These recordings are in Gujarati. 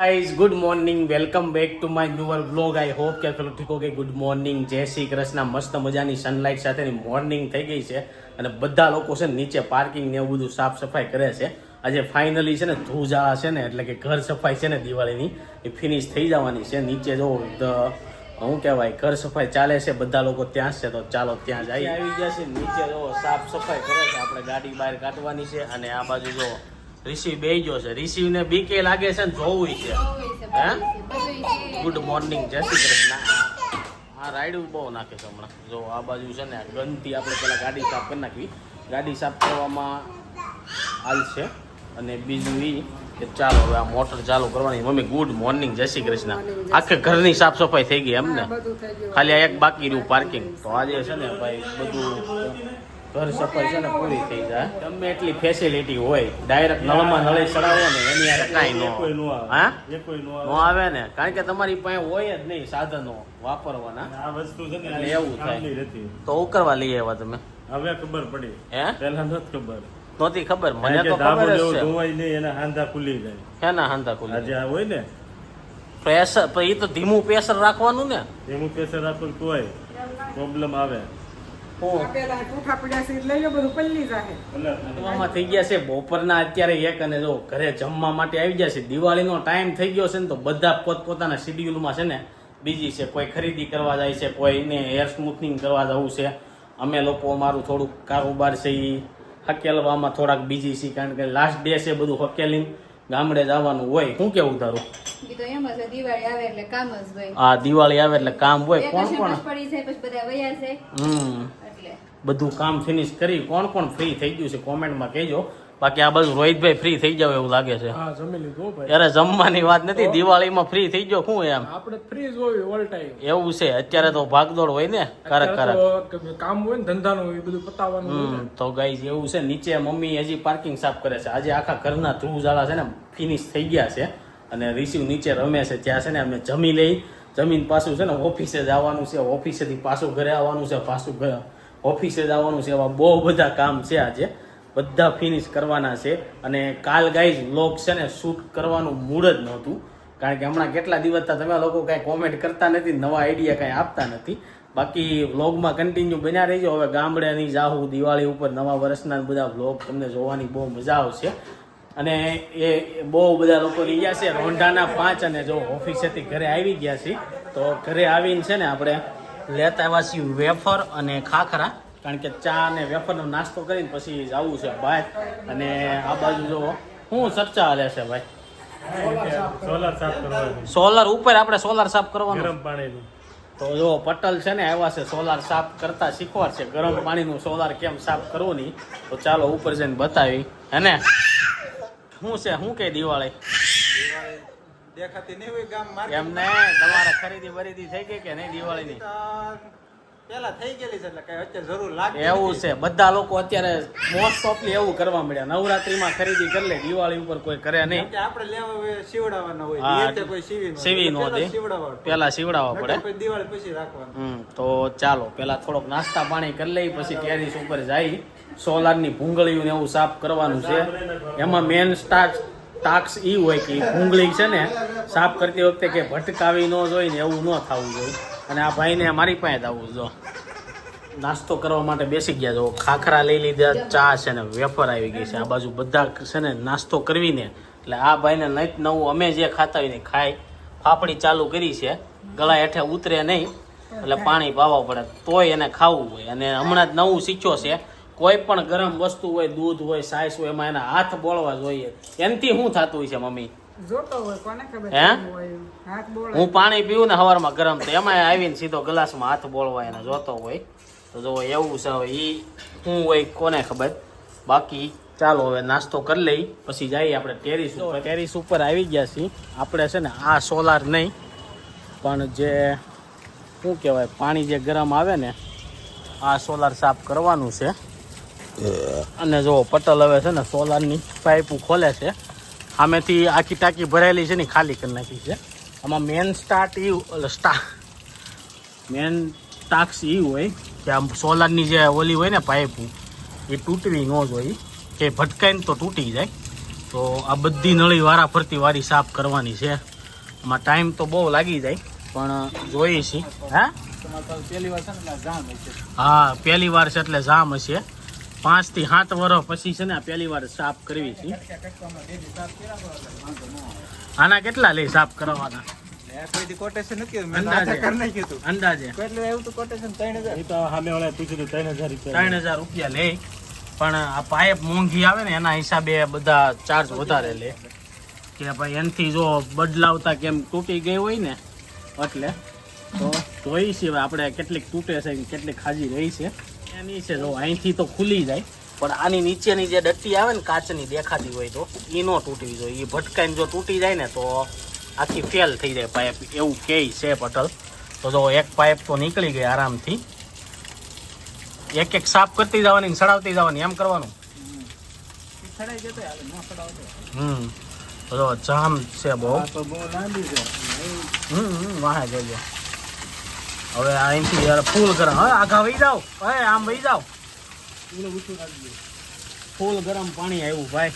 Guys good morning welcome back to my newer blog I hope કે પેલો ઠીકો કે ગુડ મોર્નિંગ જય શ્રી કૃષ્ણ. મસ્ત મજાની સનલાઇટ સાથેની મોર્નિંગ થઈ ગઈ છે. અને બધા લોકો છે નીચે પાર્કિંગ ને એવું બધું સાફ સફાઈ કરે છે. આજે ફાઇનલી છે ને ધૂજાળા છે ને, એટલે કે ઘર સફાઈ છે ને દિવાળીની, એ ફિનિશ થઈ જવાની છે. નીચે જો શું કહેવાય, ઘર સફાઈ ચાલે છે, બધા લોકો ત્યાં છે, તો ચાલો ત્યાં જઈએ આવી ગયા છે, નીચે જો સાફ સફાઈ કરે છે, આપણે ગાડી બહાર કાઢવાની છે અને આ બાજુ જો રિસીવ બે ગયો છે. રિસીવ ને બીકે લાગે છે ને જોવું છે. હે? ગુડ મોર્નિંગ જય શ્રી કૃષ્ણ. આ- રાઈડ બહુ નાખે છે હમણાં. જો આ બાજુ છે ને ગંદથી આપણે પેલા ગાડી સાફ કરી નાખવી. ગાડી સાફ કરવામાં હાલ છે. અને બીજું એ કે ચાલો હવે આ મોટર ચાલુ કરવાની. મમ્મી ગુડ મોર્નિંગ જય શ્રી કૃષ્ણ. આખે ઘરની સાફ સફાઈ થઈ ગઈ એમને. ખાલી આ એક બાકી રહ્યું પાર્કિંગ તો આજે છે ને ભાઈ બધું ઘર સફાઈ છે ને પૂરી થઈ જાય. તમે એટલી ફેસિલિટી હોય ડાયરેક્ટ નળમાં નળી ચડાવો ને એની યાર કાંઈ ન. હા? કોઈ નો આવે. ને કારણ કે તમારી પાસે હોય જ નહીં સાધનો વાપરવાના. આ વસ્તુ છે ને એવું થાય. તો ઉકરવા લઈ આવ્યા તમે. હવે ખબર પડી. હે? પહેલા નથી ખબર. નહોતી ખબર? મને તો ખબર જ છે. ધોવાય નહીં એના હાંધા ખુલી જાય. હેના હાંધા ખુલી આજે આ હોય ને? પ્રેશર પણ એ તો ધીમું પ્રેશર રાખવાનું ને. ધીમું પ્રેશર રાખવું તોય પ્રોબ્લેમ આવે. હું પેલા પડ્યા છે એટલે એ બધું પલ્લી જાહે. જમવામાં થઈ ગયા છે બપોરના અત્યારે એક અને જો ઘરે જમવા માટે આવી ગયા છે દિવાળીનો ટાઈમ થઈ ગયો છે ને તો બધા પોતપોતાના શિડ્યુલમાં છે ને બીજી છે કોઈ ખરીદી કરવા જાય છે કોઈને હેર સ્મૂથનિંગ કરવા જવું છે. અમે લોકો અમારું થોડુંક કારોબાર છે એ હકેલવામાં થોડાક બીજી છે કારણ કે લાસ્ટ ડે છે બધું હકેલીને ગામડે જવાનું હોય. શું કેવું તારું? ઈ તો એમ જ હોય, દિવાળી આવે એટલે કામ જ હોય. આ દિવાળી આવે એટલે કામ હોય કોણ કોણ પડી જાય પછી બધા વયા જાય. હમ. બધું કામ ફિનિશ કરી કોણ કોણ ફ્રી થઈ ગયું છે કોમેન્ટમાં કહેજો. બાકી આ બાજુ રોહિતભાઈ ફ્રી થઈ જાવ એવું લાગે છે. હા જમી લીધું ભાઈ. ત્યારે જમવાની વાત નથી દિવાળીમાં ફ્રી થઈ ગયો શું એમ? આપણે ફ્રી જ હોય ઓલ ટાઈમ એવું છે અત્યારે તો ભાગદોડ હોય ને કારક કારક. કામ હોય ને ધંધાનું હોય બધું પતાવવાનું તો ગાઈઝ એવું છે નીચે મમ્મી હજી પાર્કિંગ સાફ કરે છે. આજે આખા ઘરના ધ્રુવ ઝાડા છે ને ફિનિશ થઈ ગયા છે. અને રિસીવ નીચે રમે છે ત્યાં છે ને અમે જમી લઈ જમીન પાછું છે ને ઓફિસે જવાનું છે ઓફિસેથી પાછું ઘરે આવવાનું છે પાછું ઘરે ઓફિસે જવાનું છે એવા બહુ બધા કામ છે આજે. બધા ફિનિશ કરવાના છે અને કાલ ગાઈઝ વ્લોગ છે ને શૂટ કરવાનું મૂડ જ નહોતું. કારણ કે હમણાં કેટલા દિવસ થયા તમે લોકો કાંઈ કોમેન્ટ કરતા નથી, નવા આઈડિયા કાંઈ આપતા નથી. બાકી વ્લોગમાં કન્ટિન્યુ બન્યા રહીજો. હવે ગામડે નહીં જાહું, દિવાળી ઉપર નવા વર્ષના બધા વ્લોગ તમને જોવાની બહુ મજા આવશે. અને એ બહુ બધા લોકો લઈ ગયા છે, રોંઢાના પાંચ અને જો ઓફિસેથી ઘરે આવી ગયા છે તો ઘરે આવીને છે ને આપણે લેતા આવ્યા છીએ વેફર અને ખાખરા. કારણ કે ચા અને વેફરનો નાસ્તો કરીને પછી જવું છે બહાર. અને આ બાજુ જો શું ચર્ચા હાલે છે ભાઈ? સોલાર સાફ કરવાની. સોલાર ઉપર આપણે સોલાર સાફ કરવાનું. ગરમ પાણીનું. તો જો પટલ છે ને આવ્યા છે સોલાર સાફ કરતા શીખવાડ છે ગરમ પાણીનું સોલાર કેમ સાફ કરવું નહીં તો ચાલો ઉપર જઈને બતાવી. હે ને? શું છે? શું કે દિવાળી? દેખાતી નહીં હોય ગામ માર્કેટ એમને તમારે ખરીદી બરીદી થઈ ગઈ કે નહીં દિવાળીની? પેલા થઈ ગયેલી છે એટલે કઈ અત્યારે જરૂર લાગે એવું છે. બધા લોકો અત્યારે મોસ્ટ ઓફલી એવું કરવા મળ્યા નવરાત્રીમાં ખરીદી કરી લે દિવાળી ઉપર કોઈ કરે નહીં. આપણે લેવા સીવડાવવાના હોય. કોઈ સીવી સીવી નો દે પેલા સીવડાવવા પડે. પછી દિવાળી પછી રાખવાનું. તો ચાલો પેલા થોડોક નાસ્તા પાણી કરી લઈ પછી ટેરિસ ઉપર જઈ સોલારની ભૂંગળીયું ને એવું સાફ કરવાનું છે. એમાં મેન સ્ટાર્ટ ટાસ્ક એ હોય કે ગુંગળી છે ને, સાફ કરતી વખતે કે ભટકાવી ન જોઈએ ને એવું ન થવું જોઈએ અને આ ભાઈને મારી પાસે જ આવવું જો. નાસ્તો કરવા માટે બેસી ગયા જો. ખાખરા લઈ લીધા, ચા છે ને વેફર આવી ગઈ છે. આ બાજુ બધા છે ને નાસ્તો કરવીને. એટલે આ ભાઈને નહીં નવું અમે જે ખાતા હોય ને ખાય. ફાફડી ચાલુ કરી છે. ગળા હેઠે ઉતરે નહીં. એટલે પાણી પાવા પડે. તોય એને ખાવું હોય. અને હમણાં જ નવું શીખ્યો છે. કોઈ પણ ગરમ વસ્તુ હોય દૂધ હોય સાઈસ હોય એમાં એના હાથ બોળવા જોઈએ. એનથી શું થતું હોય છે મમ્મી? જોતો હોય કોને ખબર હે? કેવું હોય હાથ બોળે. હું પાણી પીવું ને સવારમાં ગરમ તો એમાં આવીને સીધો ગ્લાસમાં હાથ બોળવા એને જોતો હોય. તો જો એવું છે એ ઈ શું હોય કોને ખબર? બાકી ચાલો હવે નાસ્તો કરી લઈ પછી જઈએ આપણે ટેરિસ ઉપર. ટેરિસ ઉપર આવી ગયા છીએ. આપણે છે ને આ સોલાર નહીં પણ જે શું કહેવાય પાણી જે ગરમ આવે ને આ સોલાર સાફ કરવાનું છે. અને જો પટલ હવે છે ને સોલારની પાઇપ ખોલે છે. સામેથી આખી ટાંકી ભરાયેલી છે ને ખાલી કરી નાખી છે. આમાં મેન સ્ટાર્ટ એ સ્ટા મેન ટાક્સ એ હોય કે આમ સોલારની જે ઓલી હોય ને પાઇપ એ તૂટવી ન જોઈએ. કે ભટકાઈને તો તૂટી જાય. તો આ બધી નળી વારા ફરતી વારી સાફ કરવાની છે. આમાં ટાઈમ તો બહુ લાગી જાય પણ જોઈએ છીએ. હા? પહેલી વાર છે ને જામ હશે. હા પહેલી વાર છે એટલે જામ હશે. પાંચથી સાત વર્ષ પછી છે ને આ પહેલી વાર સાફ કરવી છે આના કેટલા લે સાફ કરવાના કોઈથી quotation નથી કર્યું. મેં તો અંદાજે. હાથે કરી નાખ્યું હતું. અંદાજે કેટલું આવ્યું હતું quotation? ત્રણ હજાર? એ તો સામે વાળા પૂછ્યું હતું ત્રણ હજાર રૂપિયા ત્રણ હજાર રૂપિયા લે પણ આ પાઇપ મોંઘી આવે ને એના હિસાબે બધા ચાર્જ વધારે લે કે ભાઈ એનાથી જો બદલાવતા કેમ તૂટી ગઈ હોય ને એટલે તો જોઈ છે હવે આપણે કેટલીક તૂટે છે કેટલીક ખાજી રહી છે એની છે જો અહીંથી તો ખુલી જાય. પણ આની નીચેની જે ડટ્ટી આવે ને કાચની દેખાતી હોય તો એ ન તૂટવી જોઈએ. એ ભટકાઈને જો તૂટી જાય ને તો આખી ફેલ થઈ જાય પાઇપ. એવું કહે છે પટલ. તો જો એક પાઇપ તો નીકળી ગઈ આરામથી. એક એક સાફ કરતી જવાની સડાવતી જવાની એમ કરવાનું. હમ. જો જામ છે બહુ. હમ, વાહે જોજો હવે અહીંથી યાર ફૂલ ગરમ. હવે આઘા વહી જાઓ. હવે આમ વહી જાઓ. ફૂલ ગરમ પાણી આવ્યું ભાઈ.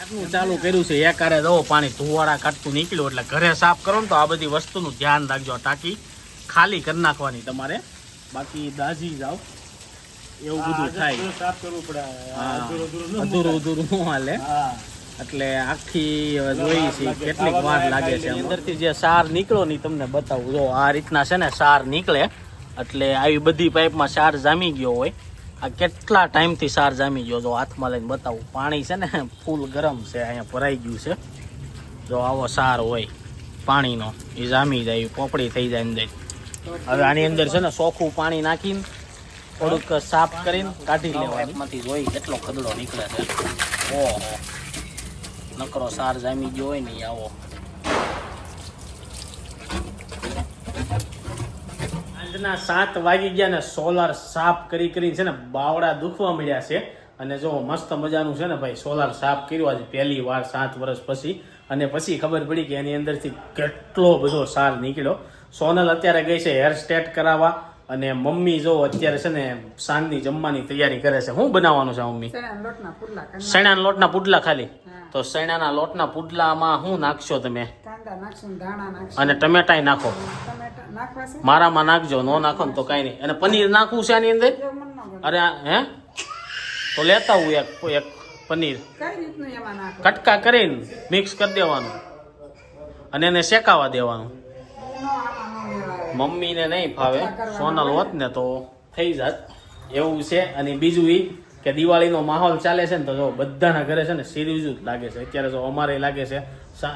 આટલું ચાલુ કર્યું છે. એકારે દો પાણી. ધુવાળા કાઢતું નીકળ્યું એટલે ઘરે સાફ કરો ને તો આ બધી વસ્તુનું ધ્યાન રાખજો. ટાંકી ખાલી કરી નાખવાની તમારે. બાકી દાઝી જાઓ. એવું બધું થાય. સાફ કરવું પડે. અધૂરું અધૂરું ન હાલે. હા. એટલે આખી હવે જોઈ છે કેટલીક વાર લાગે છે અંદરથી જે સાર નીકળો ની તમને બતાવું. જો આ રીતના છે ને સાર નીકળે એટલે આવી બધી પાઇપમાં સાર જામી ગયો હોય. આ કેટલા ટાઈમથી સાર જામી ગયો જો હાથમાં લઈને બતાવું. પાણી છે ને ફૂલ ગરમ છે અહીંયા ભરાઈ ગયું છે. જો આવો સાર હોય પાણીનો એ જામી જાય પોપડી થઈ જાય અંદર. હવે આની અંદર છે ને ચોખ્ખું પાણી નાખીને થોડુંક સાફ કરીને કાઢી લેવાનું. એમાંથી જોઈ કેટલો કદડો નીકળે છે. ઓહો. નકરો સાર જામી ગયો હોય ને આવો. સાંજના સાત વાગી ગયા ને સોલાર સાફ કરી કરીને છે ને બાવડા દુખવા મળ્યા છે. અને જો મસ્ત મજાનું છે ને ભાઈ સોલાર સાફ કર્યું આજે પહેલી વાર સાત વર્ષ પછી. અને પછી ખબર પડી કે એની અંદરથી કેટલો બધો સાર નીકળ્યો. સોનલ અત્યારે ગઈ છે હેર સ્ટેટ કરાવવા. અને મમ્મી જો અત્યારે છે ને સાંજની જમવાની તૈયારી કરે છે. શું બનાવવાનું છે મમ્મી? ચણા લોટના પુડલા કરી સણાના લોટના પુડલા ખાલી. હા. તો સૈણાના લોટના પુડલામાં શું નાખશો તમે? અને ટમેટા નાખો મારામાં નાખજો નો નાખો ને તો કાંઈ નહીં. અને પનીર નાખવું છે આની અંદર? અરે હે? તો લેતા હું એક એક પનીર. કટકા કરીને મિક્સ કરી દેવાનું. અને એને શેકાવા દેવાનું. મમ્મીને નહીં ફાવે. સોનલ હોત ને તો થઈ જાત. એવું છે. અને બીજું ઈ કે દિવાળીનો માહોલ ચાલે છે ને તો જો બધાના ઘરે છે ને સિરીઝ જ લાગે છે. અત્યારે જો અમારે લાગે છે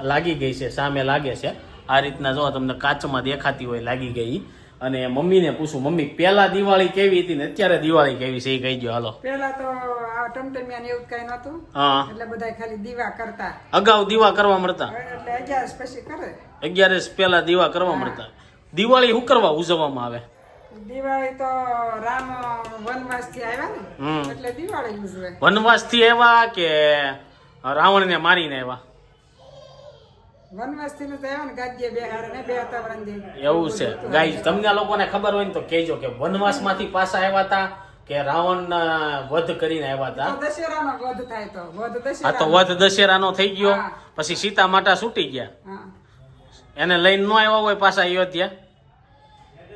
લાગી ગઈ છે સામે લાગે છે. આ રીતના જો તમને કાચમાં દેખાતી હોય લાગી ગઈ. અને મમ્મીને પૂછું મમ્મી પહેલા દિવાળી કેવી હતી ને અત્યારે દિવાળી કેવી છે? એ કહી દો હાલો. પહેલા તો આ ટમટમિયા ને એવું કઈ નતું હા. એટલે બધા ખાલી દીવા કરતા. અગાઉ દીવા કરવા મળતા. એટલે અગિયારસ પછી કરે. અગિયારસ પહેલા દીવા કરવા મળતા. દિવાળી શું કરવા ઉજવવામાં આવે? દિવાળી તો રામ વનવાસથી આવ્યા ને એટલે દિવાળી ઉજવે કે વનવાસથી આવ્યા? ને ગાદીએ ને બે વાતાવરણ એવું છે. ગાઈ તમને લોકોને ખબર હોય ને તો કહેજો કે વનવાસમાંથી પાછા આવ્યા હતા કે રાવણ વધ કરીને આવ્યા હતા? તો દશેરાનો વધ થાય તો. વધ આ તો વધ દશેરાનો થઈ ગયો. પછી સીતા માતા છૂટી ગયા. એને લઈને ન આવ્યા હોય પાછા અયોધ્યા?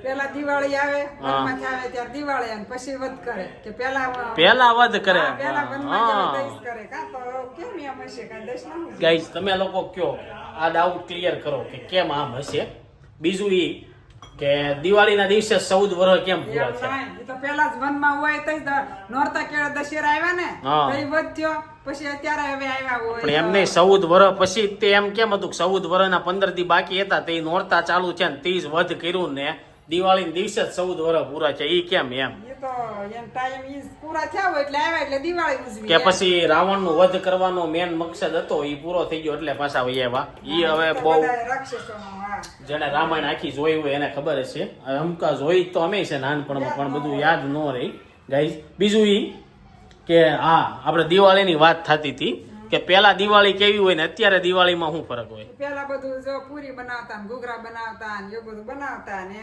પેલા દિવાળી આવે. વનમાંથી આવે ત્યારે દિવાળી આવે પછી વધ કરે. કે પેલા પેલા વધ કરે. પેલા વનમાં કરે. કા તો કેમ એમ હશે? કા ના હોય. તમે લોકો કયો? આ ડાઉટ ક્લિયર કરો કે કેમ આમ હશે? બીજું ઈ કે દિવાળીના દિવસે ચૌદ વર્ષ કેમ પૂરા થાય? એ તો પેલા જ વનમાં હોય તો નોરતા કેળે દશેરા આવ્યા ને. તો એ વધ થયો. પછી અત્યારે હવે આવ્યા હોય. પણ એમ નહીં ચૌદ વર્ષ પછી તે એમ કેમ હતું સૌદ ચૌદ વર્ષના પંદર દી બાકી હતા તે નોરતા ચાલુ છે ને ત્રીસ વધ કર્યું ને દિવાળી દિવસે જ ચૌદ વર્ષ પૂરા છે એ કેમ એમ? એ કે પછી રાવણનું વધ કરવાનો મેન મકસદ હતો એ પૂરો થઈ ગયો એટલે પાછા વહી આવ્યા. ઈ હવે બહુ જેને રામાયણ આખી જોઈ હોય એને ખબર હશે. અમકા જોઈ તો અમે છે નાનપણમાં પણ બધું યાદ ન રહી. ગાઈઝ બીજું એ કે હા આપણે દિવાળીની વાત થતી હતી. કે પેલા દિવાળી કેવી હોય ને અત્યારે દિવાળીમાં શું ફરક હોય? પેલા બધું જો પૂરી બનાવતા ને ઘૂઘરા બનાવતા ને એવું બધું બનાવતા ને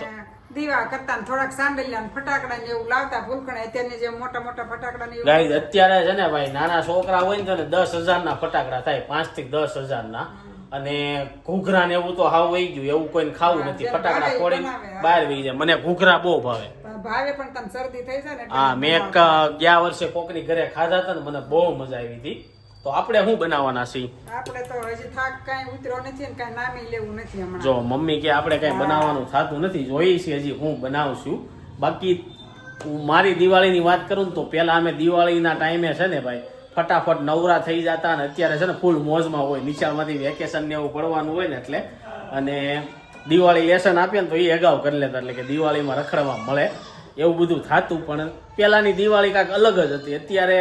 દીવા કરતા ને થોડાક સાંડલિયા ને ફટાકડા ને એવું લાવતા ભૂલખણે અત્યારની જે મોટા મોટા ફટાકડા ને ગાઈઝ અત્યારે છે ને ભાઈ નાના છોકરા હોય ને તો દસ હજાર ના ફટાકડા થાય પાંચથી દસ હજાર ના અને ઘૂઘરા ને એવું તો હાવ વહી ગયું એવું કોઈને ખાવું નથી. ફટાકડા ફોડીને બહાર વહી જાય. મને ઘૂઘરા બહુ ભાવે. ભાવે પણ તને શરદી થઈ જાય ને હા મેં એક ગયા વર્ષે કોકની ઘરે ખાધા હતા ને મને બહુ મજા આવી હતી. તો આપણે શું બનાવવાના છીએ? આપણે તો હજી થાક કાંઈ ઉતર્યો નથી ને કાંઈ નામી લેવું નથી હમણાં. જો મમ્મી કે આપણે કઈ બનાવવાનું થતું નથી જોઈએ છે હજી હું બનાવશું. બાકી હું મારી દિવાળીની વાત કરું ને તો પહેલા અમે દિવાળીના ટાઈમે છે ને ભાઈ ફટાફટ નવરા થઈ જતા અને અત્યારે છે ને ફૂલ મોજમાં હોય નિશાળમાંથી વેકેશન ને એવું પડવાનું હોય ને એટલે. અને દિવાળી લેસન આપીએ ને તો એ અગાઉ કરી લેતા એટલે કે દિવાળીમાં રખડવા મળે. એવું બધું થતું પણ પહેલાંની દિવાળી કાંઈક અલગ જ હતી. અત્યારે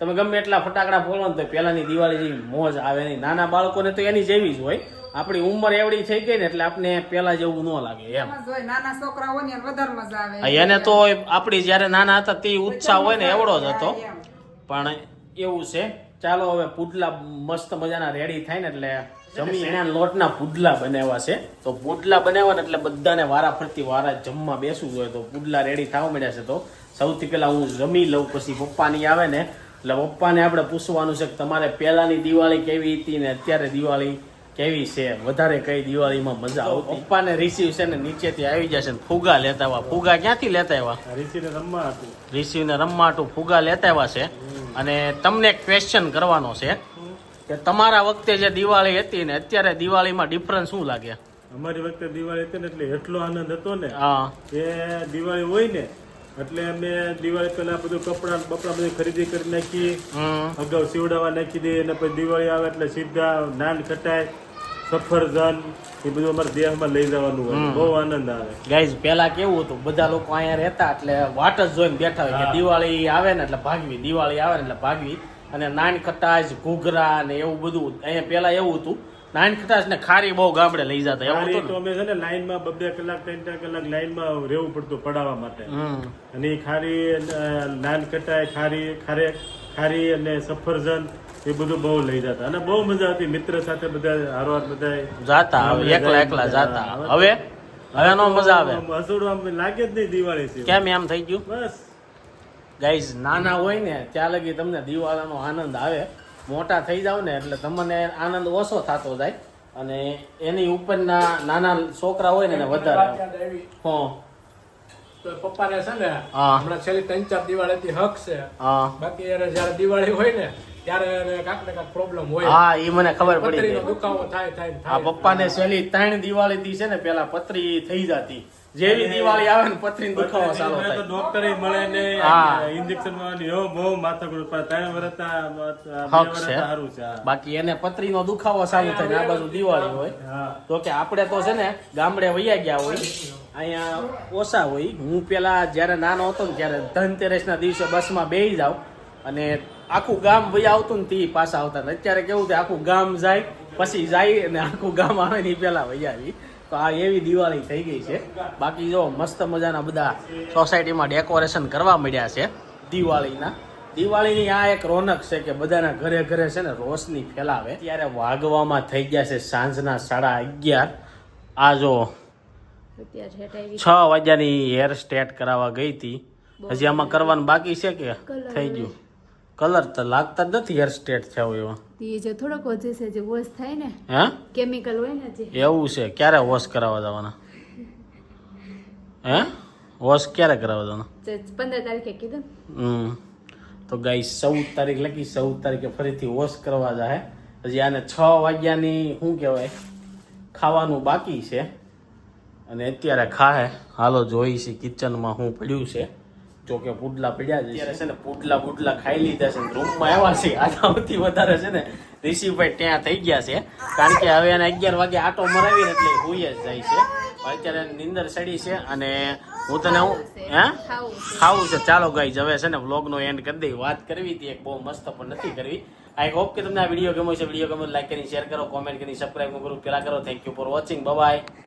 તમે ગમે એટલા ફટાકડા ફોડો ને તો પહેલાંની દિવાળી જેવી મોજ આવે નહીં. નાના બાળકોને તો એની જેવી જ હોય. આપણી ઉંમર એવડી થઈ ગઈ ને એટલે આપણે પેલા જેવું ન લાગે એમ. નાના છોકરા હોય ને એને વધારે મજા આવે. એને તો આપણી જ્યારે નાના હતા તે ઉત્સાહ હોય ને એવડો જ હતો. પણ એવું છે. ચાલો હવે પુડલા મસ્ત મજાના રેડી થાય ને એટલે જમી એના લોટના પુડલા બનાવ્યા છે. તો પુડલા બનાવ્યા ને એટલે બધાને વારા ફરતી વારા જમવા બેસવું જોઈએ. તો પુડલા રેડી થવા મળ્યા છે તો સૌથી પહેલા હું જમી લઉં પછી પપ્પાની આવે ને એટલે પપ્પાને આપણે પૂછવાનું છે કે તમારે પહેલાની દિવાળી કેવી હતી ને અત્યારે દિવાળી કેવી છે? વધારે કઈ દિવાળીમાં મજા આવતી? પપ્પાને રિસીવ છે ને નીચેથી આવી જશે ને ફુગા લેતા આવ્યા. ફુગા ક્યાંથી લેતા આવ્યા? રિસીવને રમવા રિસીવને રમવાટું ફુગા લેતા આવ્યા છે. અને તમને એક ક્વેશ્ચન કરવાનો છે કે તમારા વખતે જે દિવાળી હતી ને અત્યારે દિવાળીમાં ડિફરન્સ શું લાગે? અમારી વખતે દિવાળી હતી ને એટલે એટલો આનંદ હતો ને હા. એ દિવાળી હોય ને એટલે અમે દિવાળી પહેલા બધું કપડા બપડા બધી ખરીદી કરી નાખી. અગાઉ સીવડાવવા નાખી દઈએ અને પછી દિવાળી આવે એટલે સીધા નાન ખટાય સફરજન એ બધું અમારા દેહમાં લઈ જવાનું હોય. બહુ આનંદ આવે. ગાઈઝ પેલા કેવું હતું? બધા લોકો અહીંયા રહેતા એટલે વાટ જ જોઈને બેઠા હોય કે દિવાળી આવે ને એટલે ભાગવી દિવાળી આવે ને એટલે ભાગવી. અને નાન ખટાશ ઘૂઘરા ને એવું બધું. અહીંયા પેલા એવું હતું નાન ખટાશ ને ખારી બહુ ગામડે લઈ જતા એવું હતું તો અમે છે ને લાઈનમાં બબે કલાક ત્રણ ત્રણ કલાક લાઈનમાં રહેવું પડતું પડાવવા માટે. અને એ ખારી નાન કટાય ખારી ખારે ખારી અને સફરજન એ બધું બહુ લઈ જતા. અને બહુ મજા હતી મિત્ર સાથે બધા હારવાર બધા જાતા એકલા એકલા જાતા. હવે હવે? નો મજા આવે. હસુડું આમ લાગે જ નહીં દિવાળી છે. કેમ એમ થઈ ગયું? બસ. ગાઈઝ નાના હોય ને ત્યાં લગી તમને દિવાળાનો આનંદ આવે. મોટા થઈ જાવ ને એટલે તમને આનંદ ઓછો થતો જાય અને એની ઉપરના નાના છોકરા હોય ને એને વધારે. હં. પપ્પાને છે ને હમણાં છેલ્લી ત્રણ ચાર દિવાળી હતી હક છે. હા. બાકી જયારે દિવાળી હોય ને ત્યારે કાંક ને કાંક પ્રોબ્લેમ હોય. હા એ મને ખબર પડી દુખાવો થાય થાય ને આ પપ્પાને છેલ્લી ત્રણ દિવાળી થી છે ને પેલા પથરી થઈ જતી. જેવી દિવાળી આવે ને પથરી દુખાવો ચાલુ થાય. તો ડોક્ટર મળે ને ઇન્જેક્શન મળે એવો બહુ માથા કુટ પણ ત્રણ વર્ષના હક છે. સારું છે બાકી એને પથરીનો દુખાવો ચાલુ થાય ને આ બાજુ દિવાળી હોય. તો કે આપણે તો છે ને ગામડે વૈયા ગયા હોય. અહીંયા ઓછા હોય. હું પેલા જ્યારે નાનો હતો ને ત્યારે ધનતેરસના દિવસે બસમાં બેસી જાવ અને આખું ગામ વૈયા આવતું ને તે પાછા આવતા. ને અત્યારે કેવું થાય આખું ગામ જાય પછી જાય અને આખું ગામ આવે ને પેલા વૈયા આવી. તો આ એવી દિવાળી થઈ ગઈ છે. બાકી જો મસ્ત મજાના બધા સોસાયટીમાં ડેકોરેશન કરવા મળ્યા છે દિવાળીના. દિવાળીની આ એક રોનક છે કે બધાના ઘરે ઘરે છે ને રોશની ફેલાવે. ત્યારે વાગવામાં થઈ ગયા છે સાંજના સાડા અગિયાર. આ જો છ વાગ્યાની હેર સ્ટેટ કરાવવા ગઈ હતી. હજી આમાં કરવાનું બાકી છે કે થઈ ગયું? કલર તો લાગતા જ નથી હેર સ્ટેટ થયા એવા. એ જે થોડોક વધે છે જે વોશ થાય ને હે? કેમિકલ હોય ને જે. એવું છે. ક્યારે વોશ કરાવવા જવાના? હે? વોશ ક્યારે કરાવવા જવાના? પંદર તારીખે કીધું હમ. તો ગાઈ ચૌદ તારીખ લખી ચૌદ તારીખે ફરીથી વોશ કરવા જાય હજી આને છ વાગ્યાની શું કહેવાય ખાવાનું બાકી છે. અને અત્યારે ખાહે. હાલો જોઈ છે કિચનમાં શું પડ્યું છે. જો કે પુડલા પડ્યા છે અત્યારે છે ને પુડલા પુડલા ખાઈ લીધા છે રૂમમાં આવ્યા છે. આનાથી વધારે છે ને ઋષિભાઈ ત્યાં થઈ ગયા છે. કારણ કે હવે એને અગિયાર વાગે આટો મરાવી એટલે એ જ જાય છે. અત્યારે નિંદર સડી છે અને હું તને હું હે? ખાવું ખાવું છે. ચાલો ગાઈઝ હવે છે ને વ્લોગનો એન્ડ કરી દઈ વાત કરવી હતી એક બહુ મસ્ત પણ નથી કરવી. આઈ હોપ કે તમને આ વીડિયો ગમ્યો છે વીડિયો ગમ્યો લાઈક કરી શેર કરો કોમેન્ટ કરી સબસ્ક્રાઈબ કરો. પેલા કરો. Thank you for watching bye